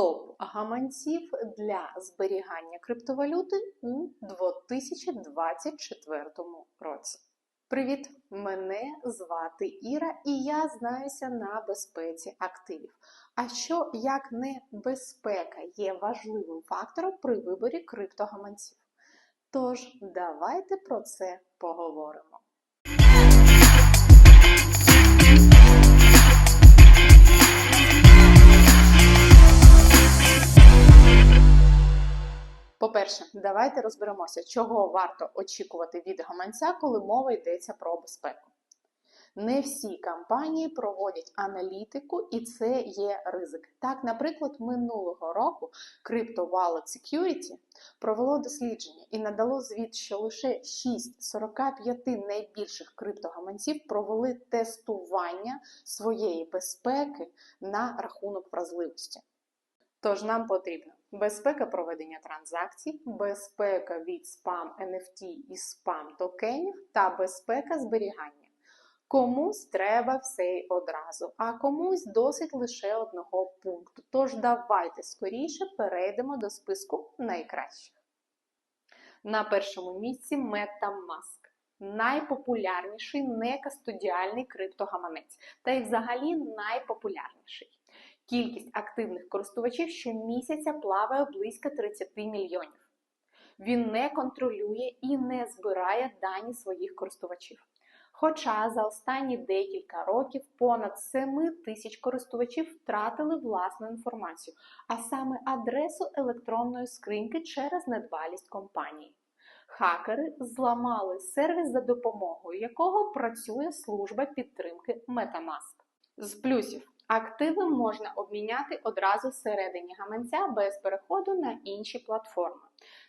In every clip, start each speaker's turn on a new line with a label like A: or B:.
A: топ гаманців для зберігання криптовалюти у 2024 році. Привіт! Мене звати Іра, і я знаюся на безпеці активів. А що як не безпека є важливим фактором при виборі криптогаманців? Тож, давайте про це поговоримо. Давайте розберемося, чого варто очікувати від гаманця, коли мова йдеться про безпеку. Не всі компанії проводять аналітику, і це є ризик. Так, наприклад, минулого року Crypto Wallet Security провело дослідження і надало звіт, що лише 6 з 45 найбільших криптогаманців провели тестування своєї безпеки на рахунок вразливості. Тож нам потрібно безпека проведення транзакцій, безпека від спам NFT і спам токенів та безпека зберігання. Комусь треба все одразу, а комусь досить лише одного пункту. Тож давайте скоріше перейдемо до списку найкращих. На першому місці MetaMask. Найпопулярніший некастодіальний криптогаманець, та й взагалі найпопулярніший. Кількість активних користувачів щомісяця плаває близько 30 мільйонів. Він не контролює і не збирає дані своїх користувачів. Хоча за останні декілька років понад 7 тисяч користувачів втратили власну інформацію, а саме адресу електронної скриньки через недбалість компанії. Хакери зламали сервіс, за допомогою якого працює служба підтримки Metamask. З плюсів активи можна обміняти одразу всередині гаманця без переходу на інші платформи.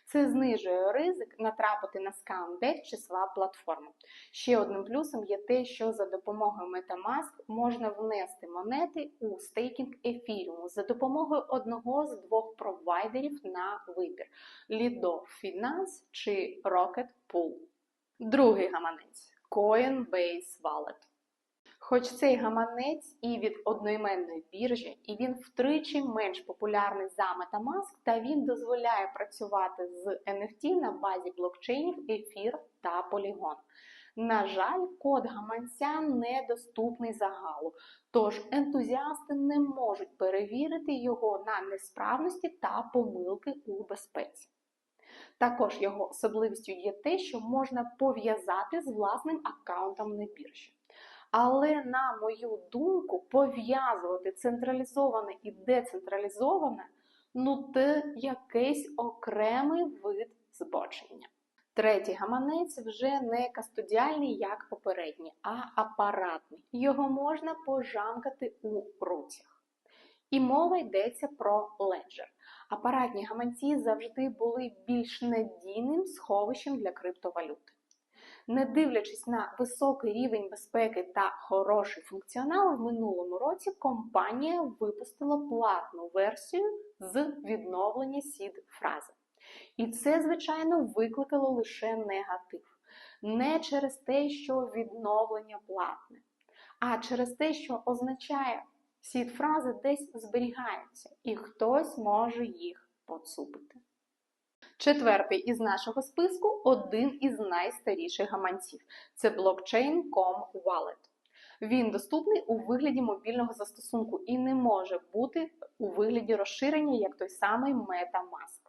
A: Це знижує ризик натрапити на скам десь числа платформи. Ще одним плюсом є те, що за допомогою Metamask можна внести монети у стейкінг ефіріуму за допомогою одного з двох провайдерів на вибір: Lido Finance чи Rocket Pool. Другий гаманець Coinbase Wallet. Хоч цей гаманець і від одноіменної біржі, і він втричі менш популярний за Metamask, та він дозволяє працювати з NFT на базі блокчейнів Ефір та Polygon. На жаль, код гаманця недоступний загалу, тож ентузіасти не можуть перевірити його на несправності та помилки у безпеці. Також його особливістю є те, що можна пов'язати з власним аккаунтом на біржі. Але, на мою думку, пов'язувати централізоване і децентралізоване ну це якийсь окремий вид збочення. Третій гаманець вже не кастодіальний, як попередній, а апаратний. Його можна пожамкати у руцях. І мова йдеться про Ledger. Апаратні гаманці завжди були більш надійним сховищем для криптовалюти. Не дивлячись на високий рівень безпеки та хороший функціонал, в минулому році компанія випустила платну версію з відновлення сід фрази. І це, звичайно, викликало лише негатив. Не через те, що відновлення платне, а через те, що означає, сід фрази десь зберігаються, і хтось може їх поцупити. Четвертий із нашого списку один із найстаріших гаманців це блокчейн.com Wallet. Він доступний у вигляді мобільного застосунку і не може бути у вигляді розширення, як той самий MetaMask.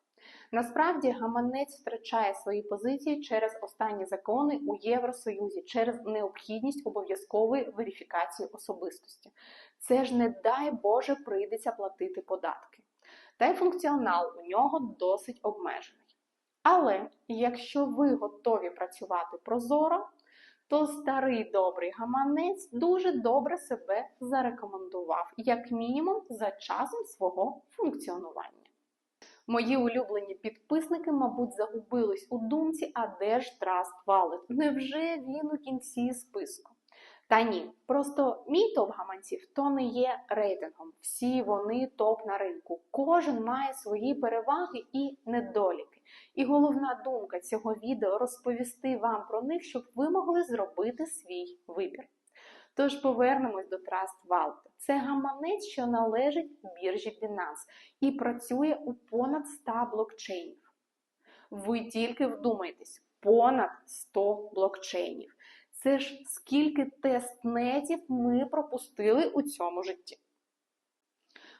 A: Насправді, гаманець втрачає свої позиції через останні закони у Євросоюзі, через необхідність обов'язкової верифікації особистості. Це ж не дай Боже прийдеться платити податки. Та й функціонал у нього досить обмежений. Але якщо ви готові працювати прозоро, то старий добрий гаманець дуже добре себе зарекомендував, як мінімум за часом свого функціонування. Мої улюблені підписники, мабуть, загубились у думці, а де ж Trust Wallet? Невже він у кінці списку? Та ні, просто мій топ гаманців то не є рейтингом. Всі вони топ на ринку. Кожен має свої переваги і недоліки. І головна думка цього відео розповісти вам про них, щоб ви могли зробити свій вибір. Тож повернемось до Trust Vault. Це гаманець, що належить біржі Binance і працює у понад 100 блокчейнів. Ви тільки вдумайтесь, понад 100 блокчейнів. Це ж скільки тестнетів ми пропустили у цьому житті.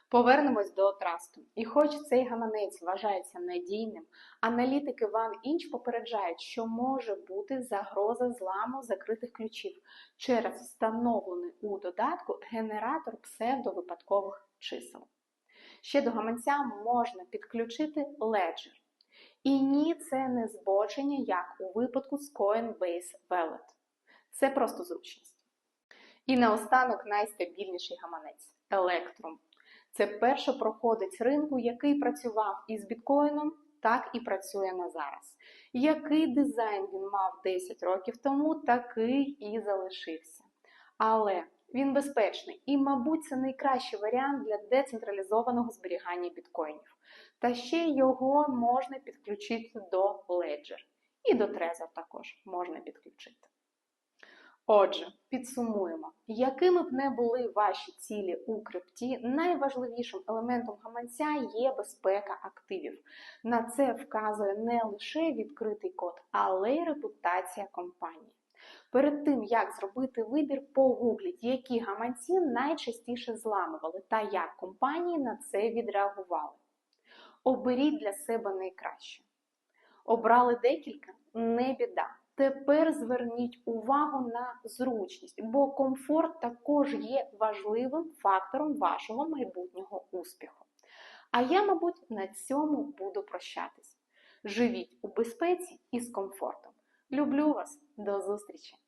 A: Повернемось до трасту. І хоч цей гаманець вважається надійним, аналітики OneInch попереджають, що може бути загроза зламу закритих ключів через встановлений у додатку генератор псевдовипадкових чисел. Ще до гаманця можна підключити Ledger. І ні, це не збочення, як у випадку з Coinbase Wallet. Це просто зручність. І наостанок найстабільніший гаманець Electrum. Це першопроходець ринку, який працював із біткоїном, так і працює на зараз. Який дизайн він мав 10 років тому, такий і залишився. Але він безпечний і, мабуть, це найкращий варіант для децентралізованого зберігання біткоїнів. Та ще його можна підключити до Ledger. І до Trezor також можна підключити. Отже, підсумуємо, якими б не були ваші цілі у крипті, найважливішим елементом гаманця є безпека активів. На це вказує не лише відкритий код, але й репутація компанії. Перед тим, як зробити вибір, погугліть, які гаманці найчастіше зламували та як компанії на це відреагували. Оберіть для себе найкраще. Обрали декілька не біда. Тепер зверніть увагу на зручність, бо комфорт також є важливим фактором вашого майбутнього успіху. А я, мабуть, на цьому буду прощатись. Живіть у безпеці і з комфортом. Люблю вас, до зустрічі!